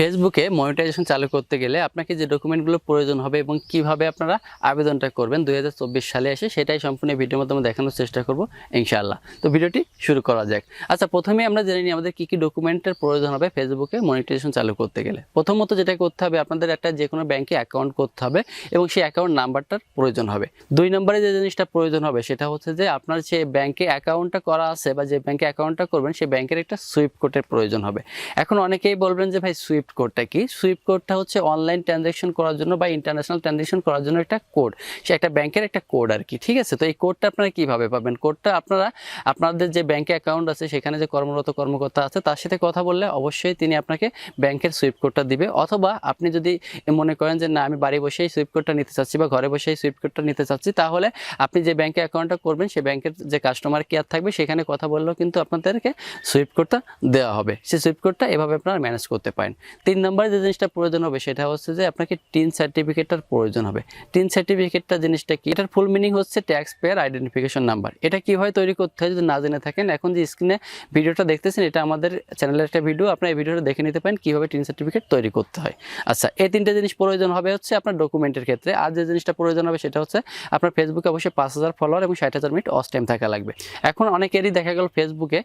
ফেসবুকে মনিটাইজেশন চালু করতে গেলে আপনাকে যে ডকুমেন্টগুলো প্রয়োজন হবে এবং কীভাবে আপনারা আবেদনটা করবেন দুই হাজার চব্বিশ সালে এসে সেটাই সম্পূর্ণ ভিডিওর মাধ্যমে দেখানোর চেষ্টা করব, ইনশাআল্লাহ। তো ভিডিওটি শুরু করা যাক। আচ্ছা প্রথমে আমরা জেনে নিই আমাদের কী কী ডকুমেন্টের প্রয়োজন হবে ফেসবুকে মনিটাইজেশন চালু করতে গেলে। প্রথমত যেটা করতে হবে, আপনাদের একটা যে কোনো ব্যাংকে অ্যাকাউন্ট করতে হবে এবং সেই অ্যাকাউন্ট নাম্বারটার প্রয়োজন হবে। দুই নম্বরে যে জিনিসটা প্রয়োজন হবে সেটা হচ্ছে যে আপনার যে ব্যাংকে অ্যাকাউন্টটা করা আছে বা যে ব্যাংকে অ্যাকাউন্টটা করবেন, সেই ব্যাংকের একটা সুইপ কোডের প্রয়োজন হবে। এখন অনেকেই বলবেন যে, ভাই সুইফট কোডটা কি? সুইফট কোডটা হচ্ছে অনলাইন ট্রানজ্যাকশন করার জন্য বা ইন্টারন্যাশনাল ট্রানজ্যাকশন করার জন্য একটা কোড সে একটা ব্যাংকের একটা কোড আর কি, ঠিক আছে? তো এই কোডটা আপনারা কীভাবে পাবেন? কোডটা আপনারা, আপনাদের যে ব্যাংকে অ্যাকাউন্ট আছে, সেখানে যে কর্মরত কর্মকর্তা আছে, তার সাথে কথা বললে অবশ্যই তিনি আপনাকে ব্যাংকের সুইফট কোডটা দিবে। অথবা আপনি যদি মনে করেন যে, না, আমি বাড়ি বসেই সুইফট কোডটা নিতে চাচ্ছি বা ঘরে বসেই সুইফট কোডটা নিতে চাচ্ছি, তাহলে আপনি যে ব্যাংকে অ্যাকাউন্টটা করবেন সেই ব্যাংকের যে কাস্টমার কেয়ার থাকবে, সেখানে কথা বললেও কিন্তু আপনাদেরকে সুইফট কোডটা দেওয়া হবে। সেই সুইফট কোডটা এভাবে আপনারা ম্যানেজ করতে পারেন। তিন নম্বরে যে জিনিসটা প্রয়োজন হবে, সেটা হচ্ছে যে আপনাকে টিন সার্টিফিকেটটার প্রয়োজন হবে। টিন সার্টিফিকেটটা জিনিসটা কি? এটার ফুল মিনিং হচ্ছে ট্যাক্স পেয়ার আইডেন্টিফিকেশন নাম্বার এটা কীভাবে তৈরি করতে হয় যদি না জেনে থাকেন, এখন যে স্ক্রিনে ভিডিওটা দেখতেছেন, এটা আমাদের চ্যানেলের একটা ভিডিও আপনার এই ভিডিওটা দেখে নিতে পারেন কীভাবে টিন সার্টিফিকেট তৈরি করতে হয়। আচ্ছা এই তিনটে জিনিস প্রয়োজন হবে হচ্ছে আপনার ডকুমেন্টের ক্ষেত্রে। আর যে জিনিসটা প্রয়োজন হবে, সেটা হচ্ছে আপনার ফেসবুকে অবশ্যই পাঁচ হাজার ফলোয়ার এবং ষাট হাজার মিনিট অস টাইম থাকা লাগবে। এখন অনেকেরই দেখা গেল ফেসবুকে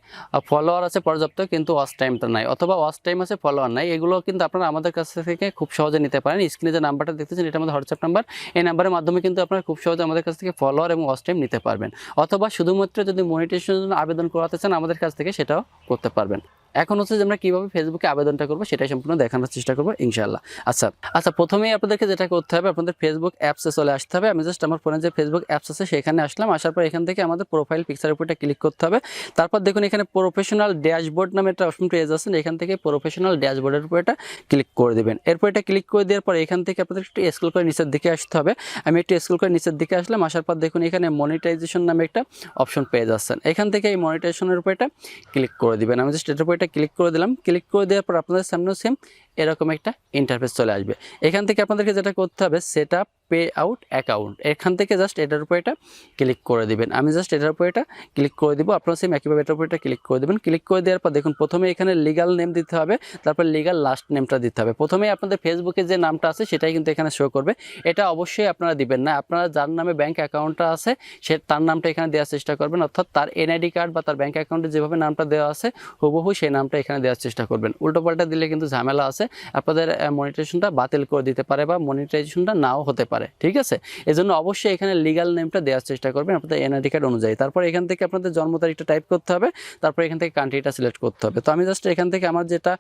ফলোয়ার আছে পর্যাপ্ত, কিন্তু ওয়াচ টাইমটা নাই, অথবা ওয়াচ টাইম আছে ফলোয়ার নাই। এগুলো কিন্তু আপনারা আমাদের কাছ থেকে খুব সহজে নিতে পারেন। স্ক্রিনে যে নাম্বারটা দেখতেছেন, এটা আমাদের হোয়াটসঅ্যাপ নাম্বার। এই নাম্বারের মাধ্যমে কিন্তু আপনারা খুব সহজে আমাদের কাছ থেকে ফলোয়ার এবং অস্টেম নিতে পারবেন। অথবা শুধুমাত্র যদি মনিটেশনের জন্য আবেদন করাতে চান, আমাদের কাছ থেকে সেটাও করতে পারবেন। এখন হচ্ছে যে আমরা কীভাবে ফেসবুকে আবেদনটা করব সেটাই সম্পূর্ণ দেখানোর চেষ্টা করব ইনশাল্লাহ আচ্ছা আচ্ছা প্রথমেই আপনাদেরকে যেটা করতে হবে, আপনাদের ফেসবুক অ্যাপসে চলে আসতে হবে। আমি জাস্ট আমার ফোনে যে ফেসবুক অ্যাপস আছে সেখানে আসলাম। আসার পর এখান থেকে আমাদের প্রোফাইল পিকচারের উপরটা ক্লিক করতে হবে। তারপর দেখুন এখানে প্রফেশনাল ড্যাশবোর্ড নামে একটা অপশন পেয়ে যাচ্ছেন এখান থেকে প্রফেশনাল ড্যাশবোর্ডের উপর এটা ক্লিক করে দেবেন। এরপর এটা ক্লিক করে দেওয়ার পর এখান থেকে আপনাদের একটু স্কুল করে নিচের দিকে আসতে হবে। আমি একটু স্কুল করে নিচের দিকে আসলাম। আসার পর দেখুন এখানে মনিটাইজেশন নামে একটা অপশন পেয়ে যাচ্ছেন এখান থেকে এই মনিটাইজেশনের উপর এটা ক্লিক করে দিবেন। আমি জাস্ট এটার উপর এটা ক্লিক করে দিলাম। ক্লিক করে দেওয়ার পর আপনাদের সামনেও সেম এরকম একটা ইন্টারফেস চলে আসবে। এখান থেকে আপনাদেরকে যেটা করতে হবে set up pay out account এখান থেকে জাস্ট এটার উপর এটা ক্লিক করে দিবেন। আমি জাস্ট এটার উপর এটা ক্লিক করে দিব। আপনারা সেম একইভাবে এটার উপর এটা ক্লিক করে দেবেন। ক্লিক করে দেওয়ার পর দেখুন, প্রথমে এখানে লিগাল নেম দিতে হবে, তারপর লিগাল লাস্ট নেমটা দিতে হবে। প্রথমেই আপনাদের ফেসবুকে যে নামটা আছে, সেটাই কিন্তু এখানে শো করবে। এটা অবশ্যই আপনারা দিবেন না। আপনারা যার নামে ব্যাংক অ্যাকাউন্টটা আছে, সে তার নামটা এখানে দেওয়ার চেষ্টা করবেন। অর্থাৎ তার এনআইডি কার্ড বা তার ব্যাঙ্ক অ্যাকাউন্টে যেভাবে নামটা দেওয়া আছে, হুবহু সেই নামটা এখানে দেওয়ার চেষ্টা করবেন। উল্টোপাল্টা দিলে কিন্তু ঝামেলা আছে। আপনাদের মনিটাইজেশনটা বাতিল করে দিতে পারে বা মনিটাইজেশনটা নাও হতে পারে। ঠিক আছে? এজন্য অবশ্যই এখানে লিগাল নেমটা দেওয়ার চেষ্টা করবেন আপনাদের এনআইডি কার্ড অনুযায়ী। তারপর এখান থেকে আপনাদের জন্ম তারিখটা টাইপ করতে হবে। তারপর এখান থেকে কান্ট্রিটা সিলেক্ট করতে হবে। তো আমি জাস্ট এখান থেকে আমার যেটা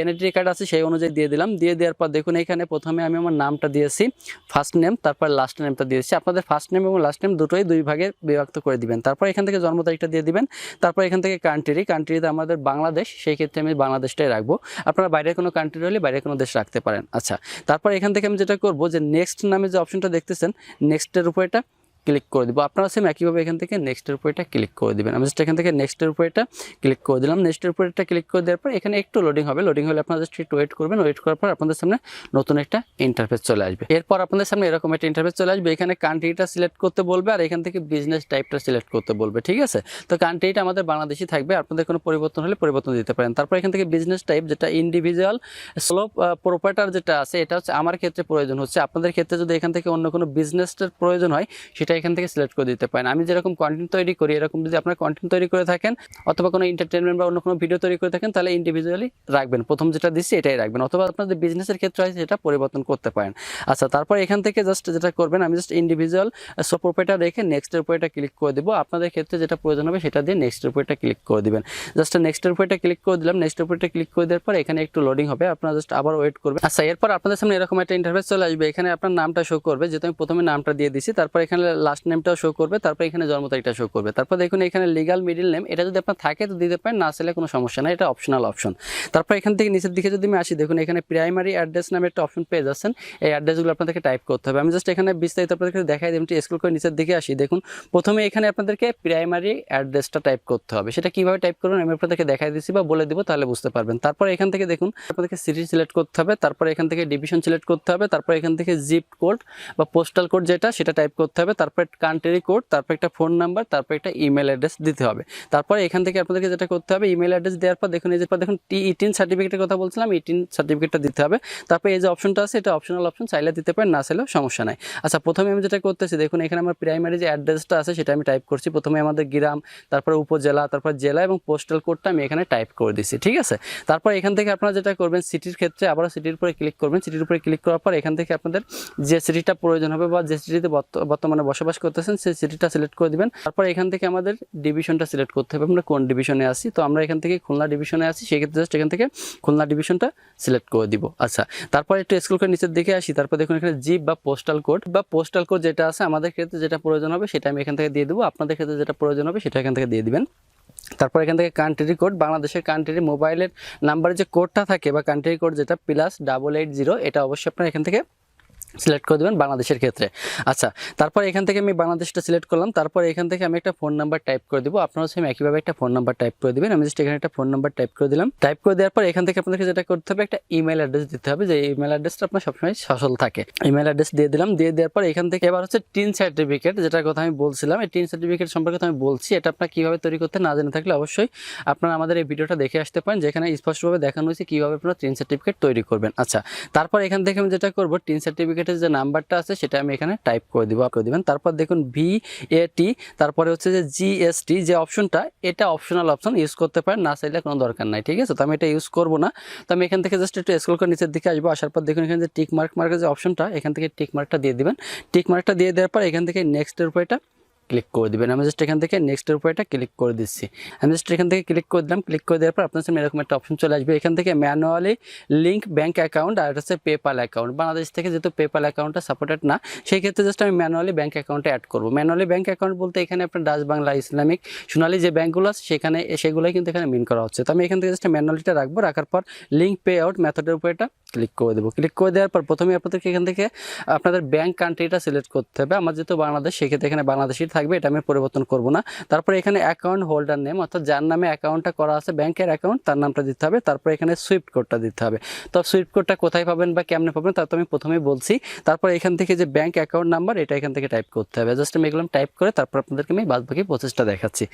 এনআইডি কার্ড আছে সেই অনুযায়ী দিয়ে দিলাম। দিয়ে দেওয়ার পর দেখুন এখানে প্রথমে আমি আমার নামটা দিয়েছি ফার্স্ট নেম তারপর লাস্ট নেমটা দিয়েছি। আপনাদের ফার্স্ট নেম এবং লাস্ট নেম দুটোই দুই ভাগে বিভক্ত করে দিবেন। তারপর এখান থেকে জন্ম তারিখটা দিয়ে দিবেন। তারপর এখান থেকে কান্ট্রি কান্ট্রিতে আমাদের বাংলাদেশ সেই ক্ষেত্রে আমি বাংলাদেশটাই রাখব। আপনারা বাইরের কোনো কান্ট্রি রইলে বাইরের কোনো দেশ রাখতে পারেন। আচ্ছা তারপর এখান থেকে আমি যেটা করব যে নেক্সট নামে যে অপশনটা দেখতেছেন নেক্সটের উপর এটা ক্লিক করে দিব। আপনারা সেম একইভাবে এখান থেকে নেক্সটের উপর এটা ক্লিক করে দিবেন। আমি জাস্ট এখান থেকে নেক্সটের উপর এটা ক্লিক করে দিলাম। নেক্সটের উপর এটা ক্লিক করে দেওয়ার পর এখানে একটু লোডিং হবে। লোডিং হলে আপনারা জাস্ট একটু ওয়েট করবেন। ওয়েট করার পর আপনাদের সামনে নতুন একটা ইন্টারফেস চলে আসবে। এরপর আপনাদের সামনে এরকম একটা ইন্টারফেস চলে আসবে। এখানে কান্ট্রিটা সিলেক্ট করতে বলবে আর এখান থেকে বিজনেস টাইপটা সিলেক্ট করতে বলবে। ঠিক আছে? তো কান্ট্রিটা আমাদের বাংলাদেশি থাকবে। আপনাদের কোনো পরিবর্তন হলে পরিবর্তন দিতে পারেন। তারপর এখান থেকে বিজনেস টাইপ যেটা ইন্ডিভিজুয়াল স্লো প্রোপাইটার যেটা আছে, এটা হচ্ছে আমার ক্ষেত্রে প্রয়োজন হচ্ছে। আপনাদের ক্ষেত্রে যদি এখান থেকে অন্য কোনো বিজনেসটার প্রয়োজন হয়, সেটা এখান থেকে সিলেক্ট করে দিতে পারেন। আমি যেরকম কন্টেন্ট তৈরি করি, এরকম যদি আপনার কন্টেন্ট তৈরি করে থাকেন, অথবা কোনো এন্টারটেনমেন্ট বা অন্য কোনো ভিডিও তৈরি করে থাকেন, তাহলে ইন্ডিভিজুয়ালি রাখবেন। প্রথম যেটা দিচ্ছি, এটাই রাখবেন। অথবা আপনাদের বিজনেসের ক্ষেত্রে হয় সেটা পরিবর্তন করতে পারেন। আচ্ছা তারপর এখান থেকে জাস্ট যেটা করবেন, আমি জাস্ট ইন্ডিভিজুয়াল সোপ্রোপেটা রেখে নেক্সটের উপর এটা ক্লিক করে দেবো। আপনাদের ক্ষেত্রে যেটা প্রয়োজন হবে, সেটা দিয়ে নেক্সটের উপর এটা ক্লিক করে দিবেন। জাস্ট নেক্সটের উপর এটা ক্লিক করে দিলাম। নেক্সটের উপর এটা ক্লিক করে দেওয়ার পর এখানে একটু লোডিং হবে। আপনারা জাস্ট আবার ওয়েট করবেন। আচ্ছা এরপর আপনাদের সামনে এরকম একটা ইন্টারফেস চলে আসবে। এখানে আপনার নামটা শো করবে। যেহেতু আমি প্রথমে নামটা দিয়ে দিছি, তারপর এখানে লাস্ট নেমটাও শো করবে, তারপর এখানে জন্ম তারিখটা শো করবে। তারপর দেখুন এখানে লিগাল মিডিল নেম এটা যদি আপনার থাকে তো দিতে পারেন, না আসলে কোনো সমস্যা না এটা অপশনাল অপশন তারপর এখান থেকে নিচের দিকে যদি আমি আসি, দেখুন এখানে প্রাইমারি অ্যাড্রেস নামে একটা অপশন পেয়ে যাচ্ছেন, এই অ্যাড্রেসগুলো আপনাদেরকে টাইপ করতে হবে। আমি জাস্ট এখানে বিস্তারিত আপনাদেরকে দেখাই দিই স্কুল করে নিচের দিকে আসি। দেখুন, প্রথমে এখানে আপনাদেরকে প্রাইমারি অ্যাড্রেসটা টাইপ করতে হবে। সেটা কীভাবে টাইপ করুন আমি আপনাদেরকে দেখাই দিচ্ছি বা বলে দিব, তাহলে বুঝতে পারবেন। তারপর এখান থেকে দেখুন, আপনাদেরকে সিটি সিলেক্ট করতে হবে, তারপর এখান থেকে ডিভিশন সিলেক্ট করতে হবে, তারপর এখান থেকে জিপ কোড বা পোস্টাল কোড যেটা, সেটা টাইপ করতে হবে, তারপর তারপর কান্ট্রি কোড তারপর একটা ফোন নাম্বার তারপর একটা ইমেল অ্যাড্রেস দিতে হবে। তারপর এখান থেকে আপনাদেরকে যেটা করতে হবে ইমেল অ্যাড্রেস দেওয়ার পর দেখুন, এই যে দেখুন, টি ইটিন সার্টিফিকেটের কথা বলছিলাম ইটিন সার্টিফিকেটটা দিতে হবে। তারপর এই যে অপশনটা আছে, এটা অপশনাল অপশন চাইলে দিতে পারেন, না চাইলেও সমস্যা নাই। আচ্ছা প্রথমে আমি যেটা করতেছি, দেখুন, এখানে আমার প্রাইমারি যে অ্যাড্রেসটা আছে, সেটা আমি টাইপ করছি। প্রথমে আমাদের গ্রাম, তারপর উপজেলা, তারপর জেলা এবং পোস্টাল কোডটা আমি এখানে টাইপ করে দিচ্ছি ঠিক আছে? তারপর এখান থেকে আপনারা যেটা করবেন সিটির ক্ষেত্রে আবার সিটির উপরে ক্লিক করবেন। সিটির উপরে ক্লিক করার পর এখান থেকে আপনাদের যে সিটিটা প্রয়োজন হবে বা যে সিটিতে বর্তমানে বসবাস করতেছেন, সেই সিটিটা সিলেক্ট করে দিবেন। তারপর এখান থেকে আমাদের ডিভিশনটা সিলেক্ট করতে হবে। আমরা কোন ডিভিশনে আসি তো আমরা এখান থেকে খুলনা ডিভিশনে আসি সেক্ষেত্রে জাস্ট এখান থেকে খুলনা ডিভিশনটা সিলেক্ট করে দিব। আচ্ছা তারপর একটু স্কুল করে নিচের দিকে আসি। তারপর দেখুন এখানে জিপ বা পোস্টাল কোড বা পোস্টাল কোড যেটা আছে, আমাদের ক্ষেত্রে যেটা প্রয়োজন হবে, সেটা আমি এখান থেকে দিয়ে দেবো। আপনাদের ক্ষেত্রে যেটা প্রয়োজন হবে, সেটা এখান থেকে দিয়ে দিবেন। তারপর এখান থেকে কান্ট্রি কোড বাংলাদেশের কান্ট্রি মোবাইলের নাম্বারের যে কোডটা থাকে বা কান্ট্রি কোড যেটা প্লাস ডাবল এইট জিরো এটা অবশ্যই আপনার এখান থেকে সিলেক্ট করে দেবেন বাংলাদেশের ক্ষেত্রে। আচ্ছা তারপর এখান থেকে আমি বাংলাদেশটা সিলেক্ট করলাম, তারপর এখান থেকে আমি একটা ফোন নাম্বার টাইপ করে দেবো। আপনারা সেম একইভাবে একটা ফোন নাম্বার টাইপ করে দেবেন। আমি জাস্ট এখানে একটা ফোন নাম্বার টাইপ করে দিলাম। টাইপ করে দেওয়ার পর এখান থেকে আপনাদেরকে যেটা করতে হবে, একটা ইমেল অ্যাড্রেস দিতে হবে। যে ইমেল অ্যাড্রেসটা আপনার সবসময় সচল থাকে। ইমেল অ্যাড্রেস দিয়ে দিলাম। দিয়ে দেওয়ার পর এখান থেকে এবার হচ্ছে টিন সার্টিফিকেট যেটার কথা আমি বলছিলাম। এই টিন সার্টিফিকেট সম্পর্কে আমি বলছি, এটা আপনার কীভাবে তৈরি করতে না জেনে থাকলে অবশ্যই আপনারা আমাদের এই ভিডিওটা দেখে আসতে পারেন, যেখানে স্পষ্টভাবে দেখানো হয়েছে কীভাবে আপনারা টিন সার্টিফিকেট তৈরি করবেন। আচ্ছা তারপর এখান থেকে আমি যেটা করব টিন সার্টিফিকেটের যে নাম্বারটা আছে, সেটা আমি এখানে টাইপ করে দিব করে দিবেন। তারপর দেখুন ভি এ টি তারপরে হচ্ছে যে জিএসটি যে অপশনটা এটা অপশনাল অপশন ইউজ করতে পারেন, না চাইলে কোনো দরকার নাই, ঠিক আছে? তো আমি এটা ইউজ করব না। তো আমি এখান থেকে জাস্ট একটু স্ক্রল করে নিচের দিকে আসব, আসার পর দেখুন এখানে যে টিক মার্ক মার্কের যে অপশনটা এখান থেকে টিক মার্কটা দিয়ে দিবেন। টিক মার্কটা দিয়ে দেওয়ার পর এখান থেকে নেক্সটের উপর এটা ক্লিক করে দিবেন। আমি জাস্ট এখান থেকে নেক্সটের উপর এটা ক্লিক করে দিচ্ছি। আমি জাস্ট এখান থেকে ক্লিক করে দিলাম। ক্লিক করে দেওয়ার পর আপনার সামনে এরকম একটা অপশন চলে আসবে। এখান থেকে ম্যানুয়ালি লিঙ্ক ব্যাঙ্ক অ্যাকাউন্ট আর হচ্ছে পেপাল অ্যাকাউন্ট বাংলাদেশ থেকে যেহেতু পেপাল অ্যাকাউন্টটা সাপোর্টেড না, সেই ক্ষেত্রে জাস্ট আমি ম্যানুয়ালি ব্যাঙ্ক অ্যাকাউন্টে অ্যাড করব। ম্যানুয়ালি ব্যাঙ্ক অ্যাকাউন্ট বলতে এখানে আপনার ডাচ বাংলা ইসলামিক সোনালি যে ব্যাঙ্কগুলো আছে, সেখানে সেগুলোই কিন্তু এখানে মিন করা হচ্ছে। তো আমি এখান থেকে জাস্ট ম্যানুয়ালিটা রাখব। রাখার পর লিঙ্ক পে আউট মেথডের উপর এটা ক্লিক করে দেবো। ক্লিক করে দেওয়ার পর প্রথমে আপনাদেরকে এখান থেকে আপনাদের ব্যাঙ্ক কান্ট্রিটা সিলেক্ট করতে হবে। আমার যেহেতু বাংলাদেশ সেক্ষেত্রে এখানে বাংলাদেশই থাকবে, এটা আমি পরিবর্তন করব না। তারপরে এখানে অ্যাকাউন্ট হোল্ডার নেম অর্থাৎ যার নামে অ্যাকাউন্টটা করা আছে ব্যাংকের অ্যাকাউন্ট তার নামটা দিতে হবে। তারপর এখানে সুইফট কোডটা দিতে হবে। তো সুইফট কোডটা কোথায় পাবেন বা কেমনে পাবেন, তা তো আমি প্রথমেই বলছি। তারপর এখান থেকে যে ব্যাংক অ্যাকাউন্ট নাম্বার এটা এখান থেকে টাইপ করতে হবে। জাস্ট আমি এগুলো টাইপ করে তারপর আপনাদেরকে আমি বাদ বাকি প্রসেসটা দেখাচ্ছি।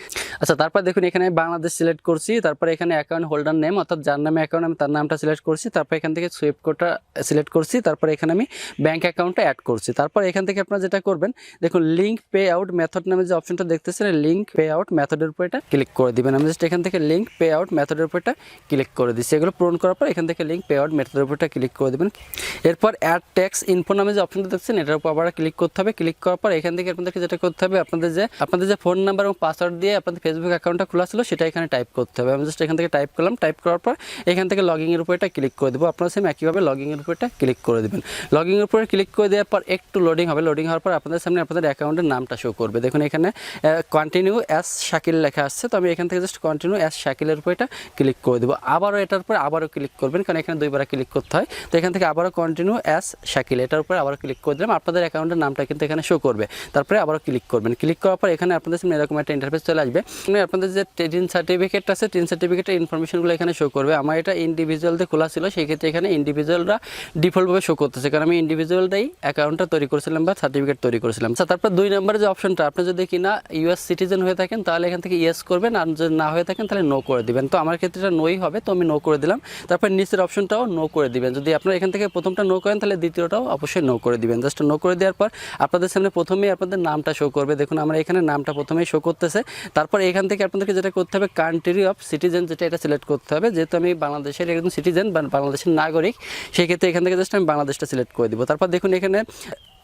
আচ্ছা তারপর দেখুন, এখানে বাংলাদেশ সিলেক্ট করছি। তারপর এখানে অ্যাকাউন্ট হোল্ডার নেম অর্থাৎ যার নামে অ্যাকাউন্ট আমি তার নামটা সিলেক্ট করছি। তারপর এখান থেকে সুইফট কোডটা সিলেক্ট করছি। তারপর এখানে আমি ব্যাংক অ্যাকাউন্টটা অ্যাড করছি। তারপর এখান থেকে আপনারা যেটা করবেন, দেখুন লিঙ্ক পে আউট মেথড নামে যে অপশনটা দেখতেছেন লিঙ্ক পে আউট মেথডের উপর এটা ক্লিক করে দিবেন। আমি জাস্ট এখান থেকে লিঙ্ক পে আউট মেথডের উপর এটা ক্লিক করে দিচ্ছি। এগুলো পূরণ করার পর এখান থেকে লিঙ্ক পে আউট মেথডের উপর এটা ক্লিক করে দেবেন। এরপর অ্যাড ট্যাক্স ইনফো নামে যে অপশনটা দেখছেন, এটার উপর আবার ক্লিক করতে হবে। ক্লিক করার পর এখান থেকে আপনাদেরকে যেটা করতে হবে, আপনাদের যে আপনাদের যে ফোন নাম্বার এবং পাসওয়ার্ড দিয়ে আপনাদের ফেসবুক অ্যাকাউন্টটা খোলা ছিল, সেটা এখানে টাইপ করতে হবে। আমি জাস্ট এখান থেকে টাইপ করলাম। টাইপ করার পর এখান থেকে লগিংয়ের উপর এটা ক্লিক করে দেবো। আপনারা সেম একইভাবে লগিংয়ের উপর এটা ক্লিক করে দেবেন। লগিংয়ের উপরে ক্লিক করে দেওয়ার পর একটু লোডিং হবে। লোডিং হওয়ার পর আপনাদের সামনে আপনাদের অ্যাকাউন্টের নামটা শো করবে। দেখুন এখানে কন্টিনিউ অ্যাস শাকিল লেখা আসছে তো আমি এখান থেকে জাস্ট কন্টিনিউ অ্যাস শাকিলের উপর এটা ক্লিক করে দেবো। আবারও এটার উপর আবারও ক্লিক করবেন, কারণ এখানে দুইবার ক্লিক করতে হয়। তো এখান থেকে আবারও কন্টিনিউ অ্যাস শাকিল, এটার উপরে আবারও ক্লিক করে দিলাম। আপনাদের অ্যাকাউন্টের নামটা কিন্তু এখানে শো করবে। তারপরে আবারও ক্লিক করবেন। ক্লিক করার পর এখানে আপনাদের সামনে এরকম একটা ইন্টারফেস চলে আসবে। আপনাদের যে টিন সার্টিফিকেট আছে টিন সার্টিফিকেটের ইনফরমেশনগুলো এখানে শো করবে। আমার এটা ইন্ডিভিজুয়ালতে খোলা ছিল, সেই ক্ষেত্রে এখানে ইন্ডিভিজুয়ালরা ডিফল্টভাবে শো করতেছে। কারণ আমি ইন্ডিভিজুয়ালটাই অ্যাকাউন্টটা তৈরি করেছিলাম বা সার্টিফিকেট তৈরি করেছিলাম। আচ্ছা তারপর দুই নম্বরের যে অপশনটা আপনি যদি কিনা ইউএস সিটিজেন হয়ে থাকেন, তাহলে এখান থেকে ইয়েস করবেন, আর যদি না হয়ে থাকেন, তাহলে নো করে দিবেন। তো আমার ক্ষেত্রে এটা নোই হবে, তো আমি নো করে দিলাম। তারপর নিচের অপশনটাও নো করে দিবেন। যদি আপনারা এখান থেকে প্রথমটা নো করেন, তাহলে দ্বিতীয়টাও অবশ্যই নো করে দিবেন। জাস্ট নো করে দেওয়ার পর আপনাদের সামনে প্রথমেই আপনাদের নামটা শো করবে। দেখুন, আমরা এখানে নামটা প্রথমেই শো করতেছে। তারপর এখান থেকে আপনাদেরকে যেটা করতে হবে কান্ট্রি অফ সিটিজেন যেটা, এটা সিলেক্ট করতে হবে। যেহেতু আমি বাংলাদেশের একজন সিটিজেন বা বাংলাদেশের নাগরিক, সেক্ষেত্রে এখান থেকে জাস্ট আমি বাংলাদেশটা সিলেক্ট করে দিব। তারপর দেখুন, এখানে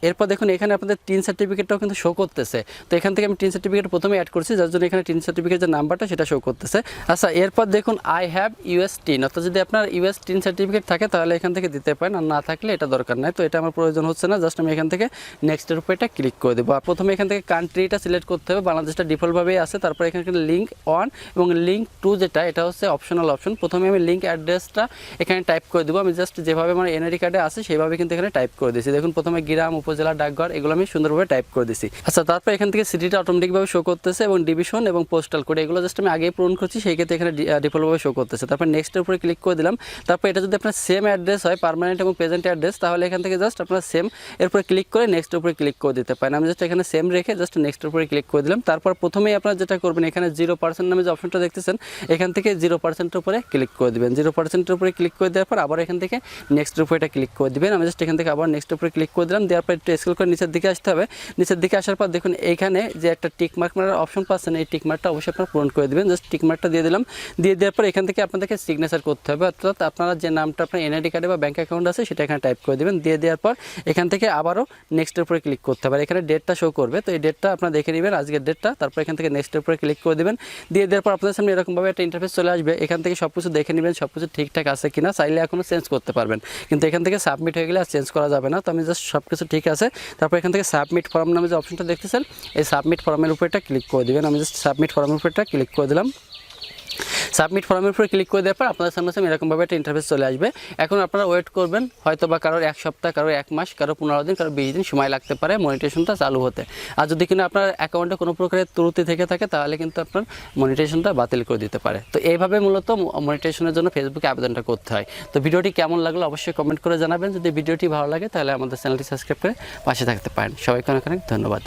এরপর দেখুন, এখানে আপনাদের টিন সার্টিফিকেটটাও কিন্তু শো করতেছে। তো এখান থেকে আমি টিন সার্টিফিকেট প্রথমে অ্যাড করছি, যার জন্য এখানে টিন সার্টিফিকেট যে নাম্বারটা সেটা শো করতেছে। আচ্ছা এরপর দেখুন আই হ্যাভ ইউএস টিন। অর্থাৎ যদি আপনার ইউএস টিন সার্টিফিকেট থাকে, তাহলে এখান থেকে দিতে পারেন। আর না থাকলে এটা দরকার নাই। তো এটা আমার প্রয়োজন হচ্ছে না। জাস্ট আমি এখান থেকে নেক্সটের উপরে এটা ক্লিক করে দেবো। আর প্রথমে এখান থেকে কান্ট্রিটা সিলেক্ট করতে হবে। বাংলাদেশটা ডিফল্টভাবেই আছে। তারপর এখানে লিঙ্ক ওয়ান এবং লিঙ্ক টু যেটা, এটা হচ্ছে অপশনাল অপশন প্রথমে আমি লিঙ্ক অ্যাড্রেসটা এখানে টাইপ করে দেবো। আমি জাস্ট যেভাবে আমার এনআইডি কার্ডে আছে, সেভাবে কিন্তু এখানে টাইপ করে দিয়েছি। দেখুন, প্রথমে গ্রাম উপজেলা ডাকঘর, এগুলো আমি সুন্দরভাবে টাইপ করে দিছি। আচ্ছা তারপর এখান থেকে সিটিটা অটোমেটিকভাবে শো করতেছে এবং ডিভিশন এবং পোস্টাল কোড এগুলো জাস্ট আমি আগেই পূরণ করছি, সেই ক্ষেত্রে এখানে ডিফল্টভাবে শো করতেছে। তারপর নেক্সটের উপরে ক্লিক করে দিলাম। তারপর এটা যদি আপনার সেম অ্যাড্রেস হয় পার্মানেন্ট এবং প্রেজেন্ট অ্যাড্রেস তাহলে এখান থেকে জাস্ট আপনার সেম এর উপরে ক্লিক করে নেক্সটের উপরে ক্লিক করে দিতে পারেন। আমি জাস্ট এখানে সেম রেখে জাস্ট নেক্সটের উপরে ক্লিক করে দিলাম। তারপর প্রথমেই আপনারা যেটা করবেন, এখানে জিরো পার্সেন্ট নামে যে অপশনটা দেখতেছেন, এখান থেকে জিরো পার্সেন্টের উপরে ক্লিক করে দেবেন। জিরো পার্সেন্টের উপরে ক্লিক করে দেওয়ার পর আবার এখান থেকে নেক্সট উপরে এটা ক্লিক করে দিবেন। আমি জাস্ট এখান থেকে আবার নেক্সট উপরে ক্লিক করে দিলাম। দেওয়ার পর একটু স্কেল করে নিচের দিকে আসতে হবে। নিচের দিকে আসার পর দেখুন, এইখানে যে একটা টিকমার্ক মারার অপশন পাচ্ছেন, এই টিকমার্কটা অবশ্যই আপনারা পূরণ করে দিবেন। জাস্ট টিকমার্কটা দিয়ে দিলাম। দিয়ে দেওয়ার পর এখান থেকে আপনাদেরকে সিগনেচার করতে হবে। অর্থাৎ আপনারা যে নামটা আপনার এনআইডি কার্ডে বা ব্যাঙ্ক অ্যাকাউন্ট আছে, সেটা এখানে টাইপ করে দিবেন। দিয়ে দেওয়ার পর এখান থেকে আবারও নেক্সটের উপরে ক্লিক করতে হবে। এখানে ডেটটা শো করবে। তো এই ডেটটা আপনারা দেখে নেবেন, আজকের ডেটটা তারপর এখান থেকে নেক্সটের উপরে ক্লিক করে দেবেন। দিয়ে দেওয়ার পর আপনাদের সামনে এরকমভাবে একটা ইন্টারফেস চলে আসবে। এখান থেকে সব কিছু দেখে নেবেন সব কিছু ঠিকঠাক আছে কিনা। চাইলে এখনও চেঞ্জ করতে পারবেন। কিন্তু এখান থেকে সাবমিট হয়ে গেলে আর চেঞ্জ করা যাবে না। তো আমি জাস্ট সব কিছু ঠিক আছে? তারপর এখান থেকে সাবমিট ফর্ম নামে যে অপশনটা দেখতেছেন, এই সাবমিট ফর্মের উপরটা ক্লিক করে দেবেন। আমি জাস্ট সাবমিট ফর্মের উপরটা ক্লিক করে দিলাম। সাবমিট ফর্মের উপরে ক্লিক করে দেওয়ার পর আপনাদের সামনে সামনে এরকমভাবে একটা ইন্টারফেস চলে আসবে। এখন আপনারা ওয়েট করবেন হয়তো বা কারোর এক সপ্তাহ, কারোর এক মাস কারও পনেরো দিন কারও বিশ দিন সময় লাগতে পারে মনিটেশনটা চালু হতে। আর যদি কিনা আপনার অ্যাকাউন্টে কোনো প্রকারের ত্রুটি থেকে থাকে, তাহলে কিন্তু আপনার মনিটেশনটা বাতিল করে দিতে পারে। তো এইভাবে মূলত মনিটেশনের জন্য ফেসবুকে আবেদনটা করতে হয়। তো ভিডিওটি কেমন লাগল অবশ্যই কমেন্ট করে জানাবেন। যদি ভিডিওটি ভালো লাগে, তাহলে আমাদের চ্যানেলটি সাবস্ক্রাইব করে পাশে থাকতে পারেন। সবাইকে অনেক অনেক ধন্যবাদ।